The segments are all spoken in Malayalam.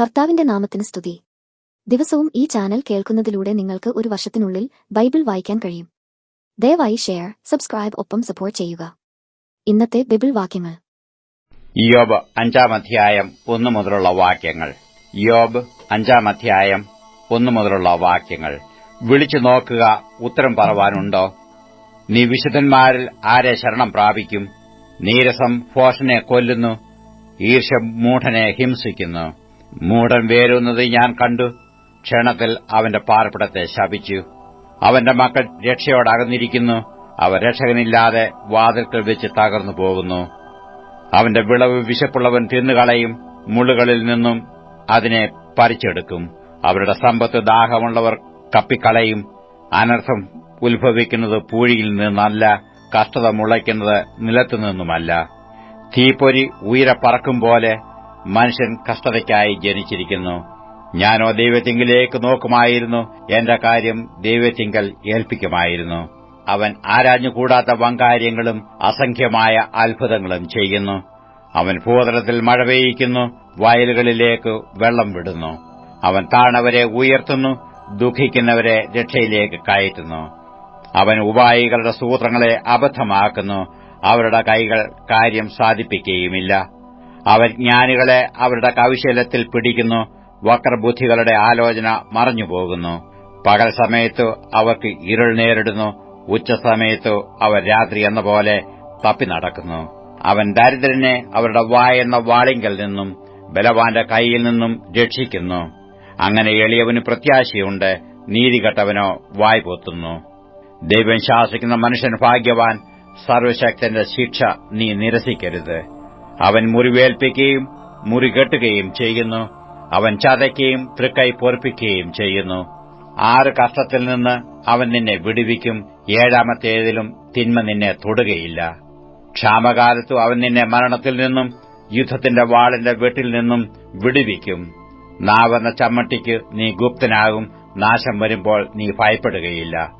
കർത്താവിന്റെ നാമത്തിന് സ്തുതി. ദിവസവും ഈ ചാനൽ കേൾക്കുന്നതിലൂടെ നിങ്ങൾക്ക് ഒരു വർഷത്തിനുള്ളിൽ ബൈബിൾ വായിക്കാൻ കഴിയും. ദയവായി ഷെയർ സബ്സ്ക്രൈബ് ഒപ്പം സപ്പോർട്ട് ചെയ്യുക. ഇന്നത്തെ ബൈബിൾ വാക്യങ്ങൾ. യോബ് അഞ്ചാം അധ്യായം ഒന്നു മുതലുള്ള വാക്യങ്ങൾ. യോബ് അഞ്ചാം അധ്യായം ഒന്നു മുതലുള്ള വാക്യങ്ങൾ. വിളിച്ചു നോക്കുക ഉത്തരം പറവാനുണ്ടോ? നീ വിശുദ്ധന്മാരിൽ ആരെ ശരണം പ്രാപിക്കും? നീരസം ഭോഷനെ കൊല്ലുന്നു ഈർഷ മൂഢനെ ഹിംസിക്കുന്നു. മൂഢൻ വേരുന്നത് ഞാൻ കണ്ടു. ക്ഷണത്തിൽ അവന്റെ പാർപ്പിടത്തെ ശപിച്ചു. അവന്റെ മക്കൾ രക്ഷയോടകന്നിരിക്കുന്നു. അവർ രക്ഷകനില്ലാതെ വാതിൽക്കൽ വെച്ച് തകർന്നു പോകുന്നു. അവന്റെ വിളവ് വിശപ്പുള്ളവൻ തിന്നുകളയും മുള്ളുകളിൽ നിന്നും അതിനെ പറിച്ചെടുക്കും അവരുടെ സമ്പത്ത് ദാഹമുള്ളവർ കപ്പിക്കളയും അനർത്ഥം ഉത്ഭവിക്കുന്നത് പൂഴിയിൽ നിന്നല്ല കഷ്ടത മുളയ്ക്കുന്നത് നിലത്തുനിന്നുമല്ല തീപ്പൊരി ഉയരെ പറക്കും പോലെ മനുഷ്യൻ കഷ്ടതയ്ക്കായി ജനിച്ചിരിക്കുന്നു. ഞാനോ ദൈവത്തിങ്കിലേക്ക് നോക്കുമായിരുന്നു. എന്റെ കാര്യം ദൈവത്തിങ്കൽ ഏൽപ്പിക്കുമായിരുന്നു. അവൻ ആരാഞ്ഞുകൂടാത്ത വങ്കാര്യങ്ങളും അസംഖ്യമായ അത്ഭുതങ്ങളും ചെയ്യുന്നു. അവൻ ഭൂതലത്തിൽ മഴ പെയ്യിക്കുന്നു വയലുകളിലേക്ക് വെള്ളം വിടുന്നു. അവൻ താണവരെ ഉയർത്തുന്നു ദുഃഖിക്കുന്നവരെ രക്ഷയിലേക്ക് കയറ്റുന്നു. അവൻ ഉപായികളുടെ സൂത്രങ്ങളെ അബദ്ധമാക്കുന്നു അവരുടെ കൈകൾ കാര്യം സാധിപ്പിക്കുകയുമില്ല അവൻ ജ്ഞാനികളെ അവരുടെ കൗശലത്തിൽ പിടിക്കുന്നു വക്രബുദ്ധികളുടെ ആലോചന മറഞ്ഞുപോകുന്നു. പകൽ സമയത്ത് അവർക്ക് ഇരുൾ നേരിടുന്നു ഉച്ചസമയത്ത് അവർ രാത്രി എന്ന പോലെ തപ്പി നടക്കുന്നു. അവൻ ദരിദ്രനെ അവരുടെ വായെന്ന വാളിങ്കൽ നിന്നും ബലവാന്റെ കൈയിൽ നിന്നും രക്ഷിക്കുന്നു. അങ്ങനെ എളിയവന് പ്രത്യാശയുണ്ട് നീതികെട്ടവനോ വായ് പൊത്തുന്നു. ദൈവം ശാസിക്കുന്ന മനുഷ്യൻ ഭാഗ്യവാൻ സർവശക്തന്റെ ശിക്ഷ നീ നിരസിക്കരുത്. അവൻ മുറിവേൽപ്പിക്കുകയും മുറികെട്ടുകയും ചെയ്യുന്നു. അവൻ ചതയ്ക്കുകയും തൃക്കൈ പൊറപ്പിക്കുകയും ചെയ്യുന്നു. ആറ് കഷ്ടത്തിൽ നിന്ന് അവൻ നിന്നെ വിടുവിക്കും. ഏഴാമത്തേതിലും തിന്മ നിന്നെ തൊടുകയില്ല. ക്ഷാമകാലത്തു അവൻ നിന്നെ മരണത്തിൽ നിന്നും യുദ്ധത്തിന്റെ വാളിന്റെ വെട്ടിൽ നിന്നും വിടുവിക്കും. നാവെന്ന ചമ്മട്ടിക്ക് നീ ഗുപ്തനാകും. നാശം വരുമ്പോൾ നീ ഭയപ്പെടുകയില്ല.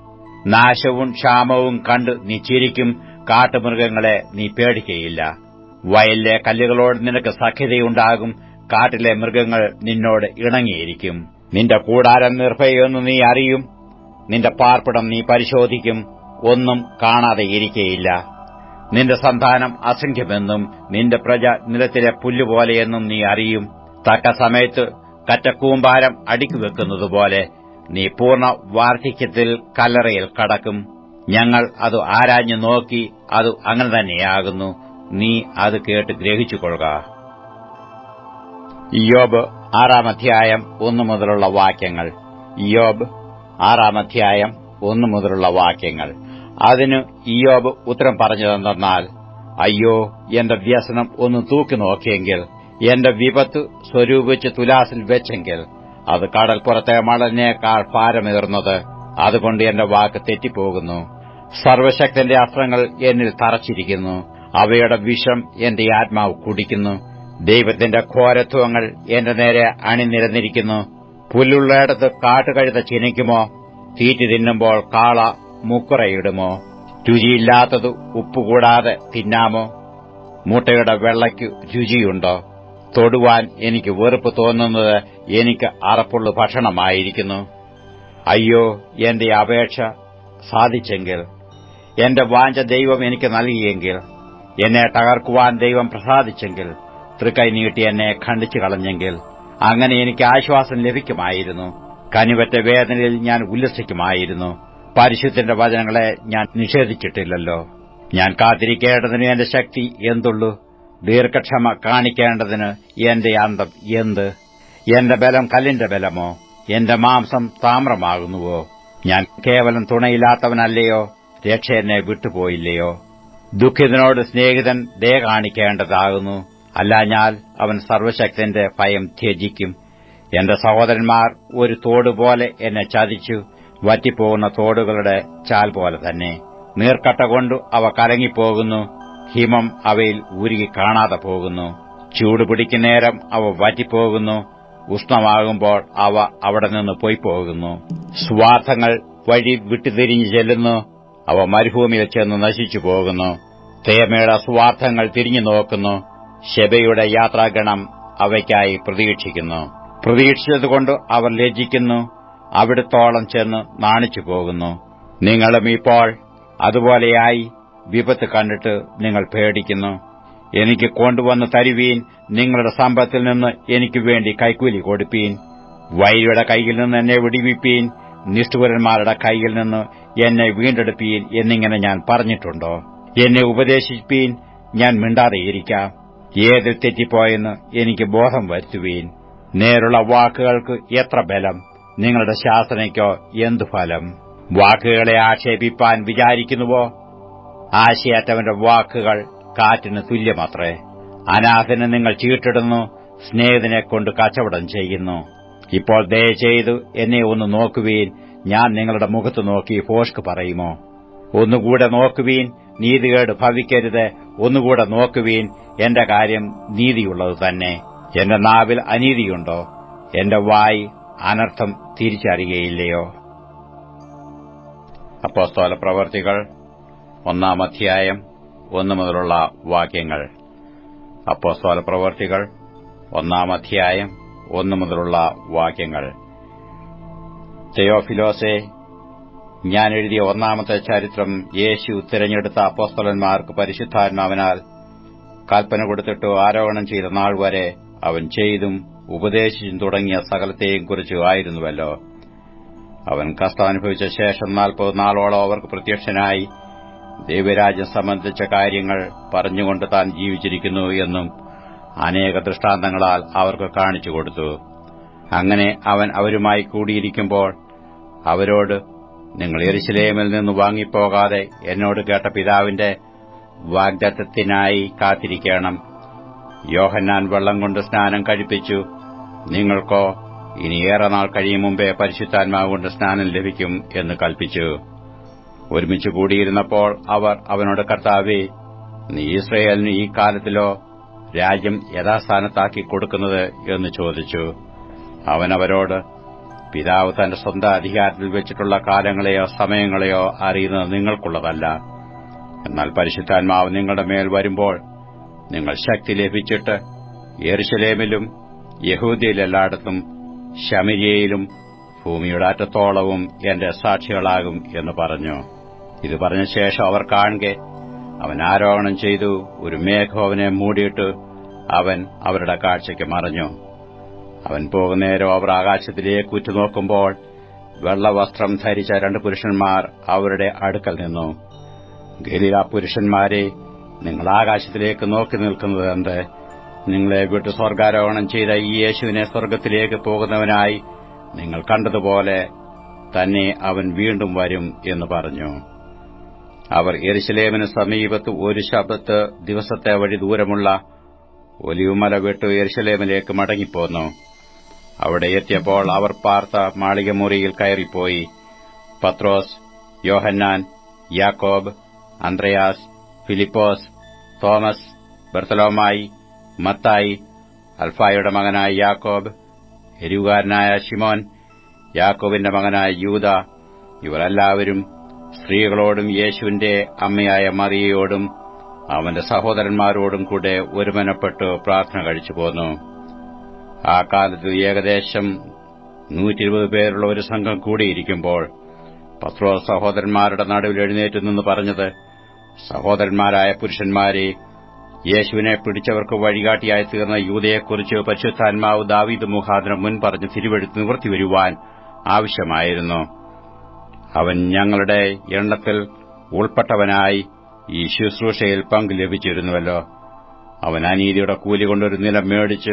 നാശവും ക്ഷാമവും കണ്ട് നീ ചിരിക്കും. കാട്ടുമൃഗങ്ങളെ നീ പേടിക്കയില്ല. വയലിലെ കല്ലുകളോട് നിനക്ക് സഖ്യതയുണ്ടാകും. കാട്ടിലെ മൃഗങ്ങൾ നിന്നോട് ഇണങ്ങിയിരിക്കും. നിന്റെ കൂടാരം നിർഭയെന്ന് നീ അറിയും. നിന്റെ പാർപ്പിടം നീ പരിശോധിക്കും. ഒന്നും കാണാതെ ഇരിക്കയില്ല. നിന്റെ സന്താനം അസംഖ്യമെന്നും നിന്റെ പ്രജ നിലത്തിലെ പുല്ലുപോലെയെന്നും നീ അറിയും. തക്ക സമയത്ത് കറ്റക്കൂമ്പാരം അടുക്കിവെക്കുന്നതുപോലെ നീ പൂർണ വാർദ്ധക്യത്തിൽ കല്ലറയിൽ കടക്കും. ഞങ്ങൾ അത് ആരാഞ്ഞു നോക്കി അത് അങ്ങനെ തന്നെയാകുന്നു. നീ അത് കേട്ട് ഗ്രഹിച്ചുകൊള്ളുക. യോബ് ആറാം അധ്യായം ഒന്നു മുതലുള്ള വാക്യങ്ങൾ. യോബ് ആറാം അധ്യായം ഒന്നു മുതലുള്ള വാക്യങ്ങൾ. അതിന് ഇയോബ് ഉത്തരം പറഞ്ഞതെന്നാൽ അയ്യോ എന്റെ വ്യസനം ഒന്ന് തൂക്കി നോക്കിയെങ്കിൽ എന്റെ വിപത്ത് സ്വരൂപിച്ച് തുലാസിൽ വെച്ചെങ്കിൽ അത് കടൽപ്പുറത്തെ മണലിനേക്കാൾ ഭാരമേർന്നത് അതുകൊണ്ട് എന്റെ വാക്ക് തെറ്റിപ്പോകുന്നു. സർവശക്തന്റെ അസ്ത്രങ്ങൾ എന്നിൽ തറച്ചിരിക്കുന്നു. അവയുടെ വിഷം എന്റെ ആത്മാവ് കുടിക്കുന്നു. ദൈവത്തിന്റെ ഘോരത്വങ്ങൾ എന്റെ നേരെ അണിനിരന്നിരിക്കുന്നു. പുല്ലുള്ളയിടത്ത് കാട്ടുകഴുത ചിനയ്ക്കുമോ തീറ്റി തിന്നുമ്പോൾ കാള മുക്കുറയിടുമോ? രുചിയില്ലാത്തത് ഉപ്പുകൂടാതെ തിന്നാമോ? മുട്ടയുടെ വെള്ളയ്ക്ക് രുചിയുണ്ടോ? തൊടുവാൻ എനിക്ക് വെറുപ്പ് തോന്നുന്നത് എനിക്ക് അറപ്പുള്ള ഭക്ഷണമായിരിക്കുന്നു. അയ്യോ എന്റെ അപേക്ഷ സാധിച്ചെങ്കിൽ എന്റെ വാഞ്ച ദൈവം എനിക്ക് നൽകിയെങ്കിൽ എന്നെ തകർക്കുവാൻ ദൈവം പ്രസാദിച്ചെങ്കിൽ തൃക്കൈ നീട്ടി എന്നെ ഖണ്ഡിച്ചു കളഞ്ഞെങ്കിൽ അങ്ങനെ എനിക്ക് ആശ്വാസം ലഭിക്കുമായിരുന്നു. കനിവറ്റ വേദനയിൽ ഞാൻ ഉല്ലസിക്കുമായിരുന്നു. പരിശുദ്ധന്റെ വചനങ്ങളെ ഞാൻ നിഷേധിച്ചിട്ടില്ലല്ലോ. ഞാൻ കാത്തിരിക്കേണ്ടതിന് എന്റെ ശക്തി എന്തുള്ളൂ? ദീർഘക്ഷമ കാണിക്കേണ്ടതിന് എന്റെ അന്തം എന്ത്? എന്റെ ബലം കല്ലിന്റെ ബലമോ? എന്റെ മാംസം താമ്രമാകുന്നുവോ? ഞാൻ കേവലം തുണയില്ലാത്തവനല്ലയോ? രക്ഷ എന്നെ വിട്ടുപോയില്ലയോ? ദുഃഖിതനോട് സ്നേഹിതൻ ദയ കാണിക്കേണ്ടതാകുന്നു. അല്ലാഞ്ഞാൽ അവൻ സർവശക്തന്റെ ഭയം ത്യജിക്കും. എന്റെ സഹോദരന്മാർ ഒരു തോടുപോലെ എന്നെ ചതിച്ചു. വറ്റിപ്പോകുന്ന തോടുകളുടെ ചാൽ പോലെ തന്നെ. നീർക്കട്ട കൊണ്ട് അവ കലങ്ങിപ്പോകുന്നു. ഹിമം അവയിൽ ഉരുകി കാണാതെ പോകുന്നു. ചൂട് പിടിക്കുന്നേരം അവ വറ്റിപ്പോകുന്നു. ഉഷ്ണമാകുമ്പോൾ അവ അവിടെ നിന്ന് പോയി പോകുന്നു സ്വാർത്ഥങ്ങൾ വഴി വിട്ടുതിരിഞ്ഞു ചെല്ലുന്നു. അവ മരുഭൂമിയിൽ ചെന്ന് നശിച്ചു പോകുന്നു. തേമയുടെ സ്വാർത്ഥങ്ങൾ തിരിഞ്ഞു നോക്കുന്നു. ശബയുടെ യാത്രാഗണം അവയ്ക്കായി പ്രതീക്ഷിക്കുന്നു. പ്രതീക്ഷിച്ചതുകൊണ്ട് അവർ ലജ്ജിക്കുന്നു. അവിടത്തോളം ചെന്ന് നാണിച്ചു പോകുന്നു. നിങ്ങളും ഇപ്പോൾ അതുപോലെയായി വിപത്ത് കണ്ടിട്ട് നിങ്ങൾ പേടിക്കുന്നു. എനിക്ക് കൊണ്ടുവന്ന് തരുവീൻ നിങ്ങളുടെ സമ്പത്തിൽ നിന്ന് എനിക്ക് വേണ്ടി കൈക്കൂലി കൊടുപ്പീൻ. വൈരിയുടെ കൈയിൽ നിന്ന് എന്നെ വിടിവിപ്പീൻ. നിഷ്ഠുരന്മാരുടെ കൈയിൽ നിന്ന് എന്നെ വീണ്ടെടുപ്പീൻ എന്നിങ്ങനെ ഞാൻ പറഞ്ഞിട്ടുണ്ടോ? എന്നെ ഉപദേശിപ്പീൻ ഞാൻ മിണ്ടാതെയിരിക്കാം. ഏത് തെറ്റിപ്പോയെന്ന് എനിക്ക് ബോധം വരുത്തുവീൻ. നേരുള്ള വാക്കുകൾക്ക് എത്ര ബലം? നിങ്ങളുടെ ശാസനയ്ക്കോ എന്തു ഫലം? വാക്കുകളെ ആക്ഷേപിപ്പാൻ വിചാരിക്കുന്നുവോ? ആശയറ്റവന്റെ വാക്കുകൾ കാറ്റിന് തുല്യമത്രേ. അനാഥന് നിങ്ങൾ ചീട്ടിടുന്നു സ്നേഹിതനെ കൊണ്ട് കച്ചവടം ചെയ്യുന്നു. ഇപ്പോൾ ദയചെയ്തു എന്നെ ഒന്ന് നോക്കുവീൻ. ഞാൻ നിങ്ങളുടെ മുഖത്ത് നോക്കി ഫോഷ്ക്ക് പറയുമോ? ഒന്നുകൂടെ നോക്കുവീൻ നീതികേട് ഭവിക്കരുത്. ഒന്നുകൂടെ നോക്കുവീൻ എന്റെ കാര്യം നീതിയുള്ളത് തന്നെ. എന്റെ നാവിൽ അനീതിയുണ്ടോ? എന്റെ വായി അനർത്ഥം തിരിച്ചറിയുകയില്ലയോ? അപ്പോസ്തോല പ്രവർത്തികൾ ഒന്നാം അധ്യായം ഒന്നു മുതലുള്ള വാക്യങ്ങൾ. അപ്പോസ്തോല പ്രവർത്തികൾ ഒന്നാം അധ്യായം ഒന്നു മുതലുള്ള വാക്യങ്ങൾ. തെയോഫിലോസെ ഞാൻ എഴുതിയ ഒന്നാമത്തെ ചരിത്രം യേശു തിരഞ്ഞെടുത്ത അപ്പോസ്തലന്മാർക്ക് പരിശുദ്ധാത്മാവിനാൽ കൽപ്പന കൊടുത്തിട്ട് ആരോപണം ചെയ്ത നാൾ വരെ അവൻ ചെയ്തും ഉപദേശിച്ചും തുടങ്ങിയ സകലത്തെയും കുറിച്ച് ആയിരുന്നുവല്ലോ. അവൻ കഷ്ടാനുഭവിച്ച ശേഷം നാൽപ്പത് നാളോളം അവർക്ക് പ്രത്യക്ഷനായി ദൈവരാജ്യം സംബന്ധിച്ച കാര്യങ്ങൾ പറഞ്ഞുകൊണ്ട് താൻ ജീവിച്ചിരിക്കുന്നു എന്നും അനേക ദൃഷ്ടാന്തങ്ങളാൽ അവർക്ക് കാണിച്ചു കൊടുത്തു. അങ്ങനെ അവൻ അവരുമായി കൂടിയിരിക്കുമ്പോൾ അവരോട് നിങ്ങൾ എരിശിലേമിൽ നിന്ന് വാങ്ങിപ്പോകാതെ എന്നോട് കേട്ട പിതാവിന്റെ വാഗ്ദത്തത്തിനായി കാത്തിരിക്കണം. യോഹന്നാൻ വെള്ളം കൊണ്ട് സ്നാനം കഴിപ്പിച്ചു. നിങ്ങൾക്കോ ഇനി ഏറെ നാൾ കഴിയും മുമ്പേ പരിശുദ്ധാത്മാവ് കൊണ്ട് സ്നാനം ലഭിക്കും എന്ന് കൽപ്പിച്ചു. ഒരുമിച്ച് കൂടിയിരുന്നപ്പോൾ അവർ അവനോട് കർത്താവേ നീ ഇസ്രയേലിന് ഈ കാലത്തിലോ രാജ്യം യഥാസ്ഥാനത്താക്കി കൊടുക്കുന്നത് എന്ന് ചോദിച്ചു. അവനവരോട് പിതാവ് തന്റെ സ്വന്തം അധികാരത്തിൽ വെച്ചിട്ടുള്ള കാലങ്ങളെയോ സമയങ്ങളെയോ അറിയുന്നത് നിങ്ങൾക്കുള്ളതല്ല. എന്നാൽ പരിശുദ്ധാത്മാവ് നിങ്ങളുടെ മേൽ വരുമ്പോൾ നിങ്ങൾ ശക്തി ലഭിച്ചിട്ട് യെറുശലേമിലും യഹൂദിയിലെല്ലായിടത്തും ശമിരിയയിലും ഭൂമിയുടെ അറ്റത്തോളവും എന്റെ സാക്ഷികളാകും എന്ന് പറഞ്ഞു. ഇത് പറഞ്ഞ ശേഷം അവർ കാണുക അവൻ ആരോഹണം ചെയ്തു ഒരു മേഘം അവനെ മൂടിയിട്ട് അവൻ അവരുടെ കാഴ്ചയ്ക്ക് മറഞ്ഞു. അവൻ പോകുന്നേരം അവർ ആകാശത്തിലേക്ക് ഉറ്റുനോക്കുമ്പോൾ വെള്ളവസ്ത്രം ധരിച്ച രണ്ട് പുരുഷന്മാർ അവരുടെ അടുക്കൽ നിന്നു. ഗലീല പുരുഷന്മാരെ നിങ്ങൾ ആകാശത്തിലേക്ക് നോക്കി നിൽക്കുന്നത് എന്ത്? നിങ്ങളെ വിട്ട് സ്വർഗാരോഹണം ചെയ്ത ഈ യേശുവിനെ സ്വർഗത്തിലേക്ക് പോകുന്നവനായി നിങ്ങൾ കണ്ടതുപോലെ തന്നെ അവൻ വീണ്ടും വരും എന്ന് പറഞ്ഞു. അവർ എരിശിലേമിന് സമീപത്ത് ഒരു ശബ്ദത്ത് ദിവസത്തെ വഴി ദൂരമുള്ള ഒലിവുമല വിട്ടു എരിശലേമിലേക്ക് മടങ്ങിപ്പോന്നു. അവിടെ എത്തിയപ്പോൾ അവർ പാർത്ത മാളികമുറിയിൽ കയറിപ്പോയി. പത്രോസ് യോഹന്നാൻ യാക്കോബ് അന്ത്രയാസ് ഫിലിപ്പോസ് തോമസ് ബർത്തലോമായി മത്തായി അൽഫായുടെ മകനായ യാക്കോബ് എരിവുകാരനായ ഷിമോൻ യാക്കോബിന്റെ മകനായ യൂത ഇവരെല്ലാവരും സ്ത്രീകളോടും യേശുവിന്റെ അമ്മയായ മറിയയോടും അവന്റെ സഹോദരന്മാരോടും കൂടെ ഒരുമനപ്പെട്ട് പ്രാർത്ഥന കഴിച്ചു പോന്നു. ആ കാലത്ത് ഏകദേശം നൂറ്റിരുപത് പേരുള്ള ഒരു സംഘം കൂടിയിരിക്കുമ്പോൾ പത്രോ സഹോദരന്മാരുടെ നടുവിൽ എഴുന്നേറ്റ് നിന്ന് പറഞ്ഞത് സഹോദരന്മാരായ പുരുഷന്മാരെ യേശുവിനെ പിടിച്ചവർക്ക് വഴികാട്ടിയായി തീർന്ന യൂതയെക്കുറിച്ച് പരിശുദ്ധാത്മാവ് ദാവീദ് മുഖാന്തരം മുൻ പറഞ്ഞ് തിരുവെടുത്ത് നിവർത്തി വരുവാൻ ആവശ്യമായിരുന്നു. അവൻ ഞങ്ങളുടെ എണ്ണത്തിൽ ഉൾപ്പെട്ടവനായി ഈ ശുശ്രൂഷയിൽ പങ്ക് ലഭിച്ചിരുന്നുവല്ലോ. അവൻ അനീതിയുടെ കൂലി കൊണ്ടൊരു നിലം മേടിച്ച്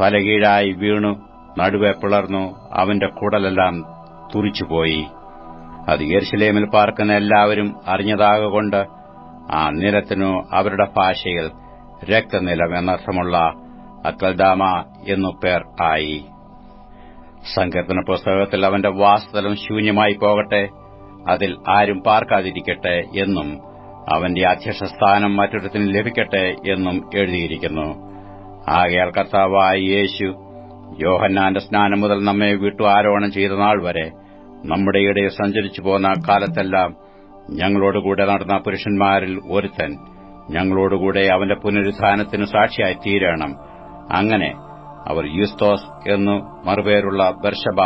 തലകീഴായി വീണു നടുവെ പിളർന്നു അവന്റെ കുടലെല്ലാം തുറിച്ചുപോയി. അത് യെർശലേമിൽ പാർക്കുന്ന എല്ലാവരും അറിഞ്ഞതാകൊണ്ട് ആ നിലത്തിനു അവരുടെ ഭാഷയിൽ രക്തനിലം എന്നർത്ഥമുള്ള അക്കൽദാമ എന്നു പേർ ആയി. സങ്കീർത്തന പുസ്തകത്തിൽ അവന്റെ വാസ്തലം ശൂന്യമായി പോകട്ടെ അതിൽ ആരും പാർക്കാതിരിക്കട്ടെ എന്നും അവന്റെ അധ്യക്ഷ സ്ഥാനം മറ്റൊരുത്തിന് ലഭിക്കട്ടെ എന്നും എഴുതിയിരിക്കുന്നു. ആകയാൽ കർത്താവായ യേശു യോഹന്നാന്റെ സ്നാനം മുതൽ നമ്മെ വിട്ടു ആരോഹണം ചെയ്ത നാൾ വരെ നമ്മുടെ ഇടയിൽ സഞ്ചരിച്ചു പോന്ന കാലത്തെല്ലാം ഞങ്ങളോടുകൂടെ നടന്ന പുരുഷന്മാരിൽ ഒരുത്തൻ ഞങ്ങളോടുകൂടെ അവന്റെ പുനരുദ്ധാനത്തിന് സാക്ഷിയായി തീരണം. അങ്ങനെ അവർ യൂസ്തോസ് എന്നു മറുപേരുള്ള ബർഷബ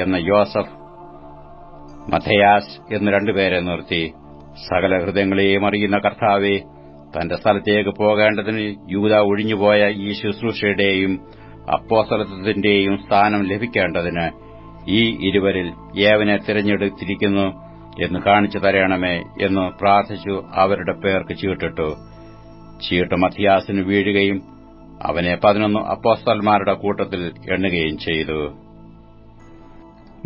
എന്ന യോസഫ് മഥയാസ് എന്നു രണ്ടുപേരെ നിർത്തി. സകല ഹൃദയങ്ങളെയും അറിയുന്ന കർത്താവെ തന്റെ സ്ഥലത്തേക്ക് പോകേണ്ടതിന് യൂത ഒഴിഞ്ഞുപോയ ഈ ശുശ്രൂഷയുടെയും അപ്പോസലത്വത്തിന്റെയും സ്ഥാനം ലഭിക്കേണ്ടതിന് ഈ ഇരുവരിൽ ഏവനെ തിരഞ്ഞെടുത്തിരിക്കുന്നു എന്ന് കാണിച്ചു തരണമേ എന്ന് പ്രാർത്ഥിച്ചു അവരുടെ പേർക്ക് ചീട്ടിട്ടു. ചീട്ട് മധ്യാസിന് വീഴുകയും അവനെ പതിനൊന്ന് അപ്പോസ്തലന്മാരുടെ കൂട്ടത്തിൽ എണ്ണുകയും ചെയ്തു.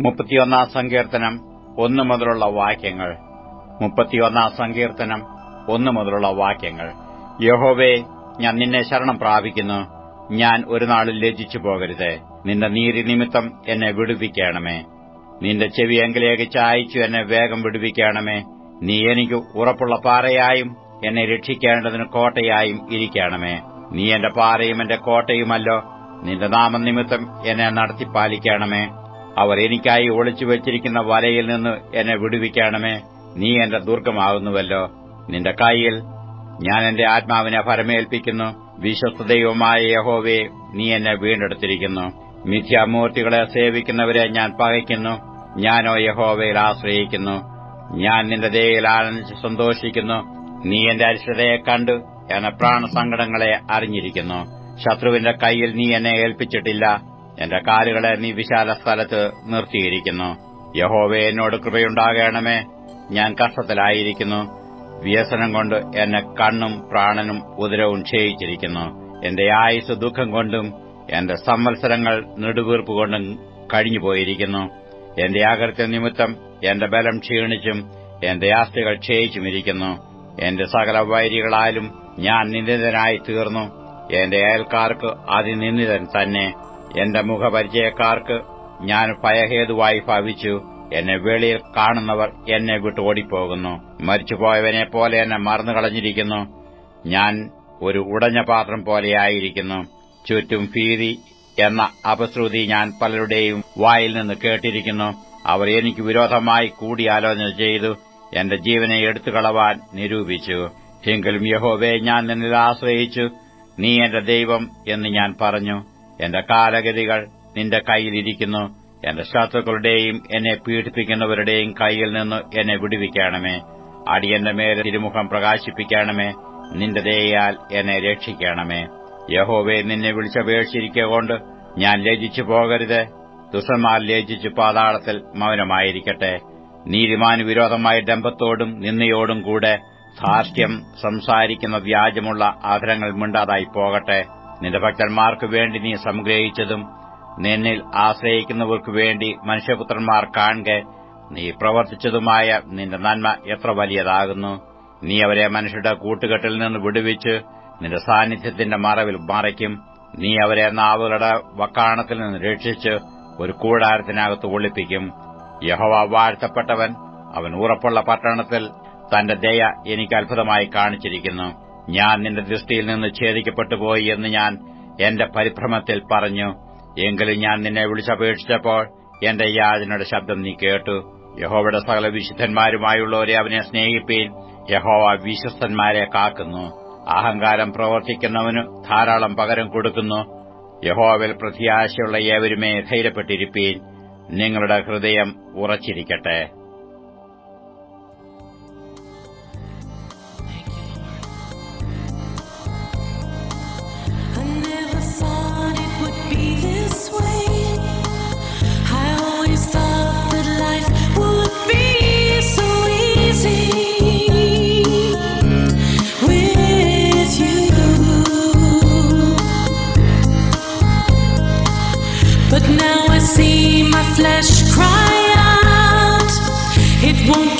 മുപ്പത്തിയൊന്നാം സങ്കീർത്തനം ഒന്നു മുതലുള്ള വാക്യങ്ങൾ. മുപ്പത്തിയൊന്നാം സങ്കീർത്തനം ഒന്നു മുതലുള്ള വാക്യങ്ങൾ. യഹോവേ ഞാൻ നിന്നെ ശരണം പ്രാപിക്കുന്നു. ഞാൻ ഒരു നാളിൽ ലജ്ജിച്ചു പോകരുത്. നിന്റെ നീരി നിമിത്തം എന്നെ വിടുവിക്കണമേ. നിന്റെ ചെവി എങ്കിലേക്ക് ചായച്ചു എന്നെ വേഗം വിടുവിക്കണമേ. നീ എനിക്ക് ഉറപ്പുള്ള പാറയായും എന്നെ രക്ഷിക്കേണ്ടതിന് കോട്ടയായും ഇരിക്കണമേ. നീ എന്റെ പാറയും എന്റെ കോട്ടയുമല്ലോ. നിന്റെ നാമനിമിത്തം എന്നെ നടത്തിപ്പാലിക്കണമേ അവർ എനിക്കായി ഒളിച്ചു വെച്ചിരിക്കുന്ന വലയിൽ നിന്ന് എന്നെ വിടുവിക്കണമേ. നീ എന്റെ ദുർഗമാകുന്നുവല്ലോ. നിന്റെ കൈയിൽ ഞാൻ എന്റെ ആത്മാവിനെ ഫരമേൽപ്പിക്കുന്നു വിശ്വസ്തദൈവമായ യഹോവെ നീ എന്നെ വീണ്ടെടുത്തിരിക്കുന്നു. മിഥ്യാമൂർത്തികളെ സേവിക്കുന്നവരെ ഞാൻ പകയ്ക്കുന്നു. ഞാനോ യഹോവയിൽ ആശ്രയിക്കുന്നു. ഞാൻ നിന്റെ ദയയിൽ ആനന്ദിച്ച് സന്തോഷിക്കുന്നു. നീ എന്റെ അരിഷ്ടതയെ കണ്ടു എന്നെ പ്രാണസങ്കടങ്ങളെ അറിഞ്ഞിരിക്കുന്നു. ശത്രുവിന്റെ കൈയിൽ നീ എന്നെ ഏൽപ്പിച്ചിട്ടില്ല. എന്റെ കാലുകളെ നീ വിശാല സ്ഥലത്ത് നിർത്തിയിരിക്കുന്നു. യഹോവെ എന്നോട് കൃപയുണ്ടാകണമേ. ഞാൻ കഷ്ടത്തിലായിരിക്കുന്നു. വ്യസനം കൊണ്ട് എന്നെ കണ്ണും പ്രാണനും ഉദരവും ക്ഷയിച്ചിരിക്കുന്നു. എന്റെ ആയുസ് ദുഃഖം കൊണ്ടും എന്റെ സംവത്സരങ്ങൾ നെടുവീർപ്പ് കൊണ്ടും കഴിഞ്ഞുപോയിരിക്കുന്നു. എന്റെ ആകൃത്യ നിമിത്തം എന്റെ ബലം ക്ഷീണിച്ചും എന്റെ ആസ്തികൾ ക്ഷയിച്ചുമിരിക്കുന്നു എന്റെ സകല വൈരികളാലും ഞാൻ നിന്ദിതനായി തീർന്നു. എന്റെ അയൽക്കാർക്ക് അതിനിന്ദിതൻ തന്നെ. എന്റെ മുഖപരിചയക്കാർക്ക് ഞാൻ ഭയഹേതുവായി ഭാവിച്ചു. എന്നെ വെളിയിൽ കാണുന്നവർ എന്നെ വിട്ട് ഓടിപ്പോകുന്നു. മരിച്ചുപോയവനെ പോലെ എന്നെ മറന്നു കളഞ്ഞിരിക്കുന്നു. ഞാൻ ഒരു ഉടഞ്ഞ പാത്രം പോലെയായിരിക്കുന്നു ചുറ്റും ഭീതി എന്ന അപശ്രുതി ഞാൻ പലരുടെയും വായിൽ നിന്ന് കേട്ടിരിക്കുന്നു. അവർ എനിക്ക് വിരോധമായി കൂടിയാലോചന ചെയ്തു. എന്റെ ജീവനെ എടുത്തുകളവാൻ നിരൂപിച്ചു. എങ്കിലും യഹോവേ ഞാൻ നിന്നിൽ ആശ്രയിച്ചു. നീ എന്റെ ദൈവം എന്ന് ഞാൻ പറഞ്ഞു. എന്റെ കാലഗതികൾ നിന്റെ കൈയിലിരിക്കുന്നു എന്റെ ശത്രുക്കളുടെയും എന്നെ പീഡിപ്പിക്കുന്നവരുടെയും കൈയിൽ നിന്ന് എന്നെ വിടുവിക്കണമേ. അടിയന്റെ മേലെ തിരുമുഖം പ്രകാശിപ്പിക്കണമേ. നിന്റെ ദയയാൽ എന്നെ രക്ഷിക്കണമേ. യഹോവെ നിന്നെ വിളിച്ചപേക്ഷിരിക്കൊണ്ട് ഞാൻ ലജിച്ചു പോകരുത്. ദുസന്മാർ ലജിച്ചു പാതാളത്തിൽ മൗനമായിരിക്കട്ടെ. നീതിമാന് വിരോധമായ ഡംബത്തോടും നിന്നയോടും കൂടെ ധാർഷ്ട്യം സംസാരിക്കുന്ന വ്യാജമുള്ള ആദരങ്ങൾ മിണ്ടാതായി പോകട്ടെ. നിന്റെ ഭക്തന്മാർക്ക് വേണ്ടി നീ സംഗ്രഹിച്ചതും നിന്നിൽ ആശ്രയിക്കുന്നവർക്കു വേണ്ടി മനുഷ്യപുത്രന്മാർ കാണുക. നീ പ്രവർത്തിച്ചതുമായ നിന്റെ നന്മ എത്ര വലിയതാകുന്നു. നീ അവരെ മനുഷ്യരുടെ കൂട്ടുകെട്ടിൽ നിന്ന് വിടുവിച്ച് നിന്റെ സാന്നിധ്യത്തിന്റെ മറവിൽ മറയ്ക്കും. നീ അവരെ നാവുകളുടെ വക്കാണത്തിൽ നിന്ന് രക്ഷിച്ച് ഒരു കൂടാരത്തിനകത്ത് ഒളിപ്പിക്കും. യഹോവ വാഴ്ത്തപ്പെട്ടവൻ അവൻ ഉറപ്പുള്ള പട്ടണത്തിൽ തന്റെ ദയ എനിക്ക് അത്ഭുതമായി കാണിച്ചിരിക്കുന്നു. ഞാൻ നിന്റെ ദൃഷ്ടിയിൽ നിന്ന് ഛേദിക്കപ്പെട്ടു പോയി എന്ന് ഞാൻ എന്റെ പരിഭ്രമത്തിൽ പറഞ്ഞു. എങ്കിലും ഞാൻ നിന്നെ വിളിച്ചപേക്ഷിച്ചപ്പോൾ എന്റെ യാചനയുടെ ശബ്ദം നീ കേട്ടു. യഹോവയുടെ സകല വിശുദ്ധന്മാരുമായുള്ളവരെ അവനെ സ്നേഹിപ്പീൻ യഹോവ വിശ്വസ്തന്മാരെ കാക്കുന്നു. അഹങ്കാരം പ്രവർത്തിക്കുന്നവനു ധാരാളം പകരം കൊടുക്കുന്നു. യഹോവൽ പ്രത്യാശയുള്ള ഏവരുമേ ധൈര്യപ്പെട്ടിരിപ്പീൻ. നിങ്ങളുടെ ഹൃദയം ഉറച്ചിരിക്കട്ടെ. But now I see my flesh cry out. It won't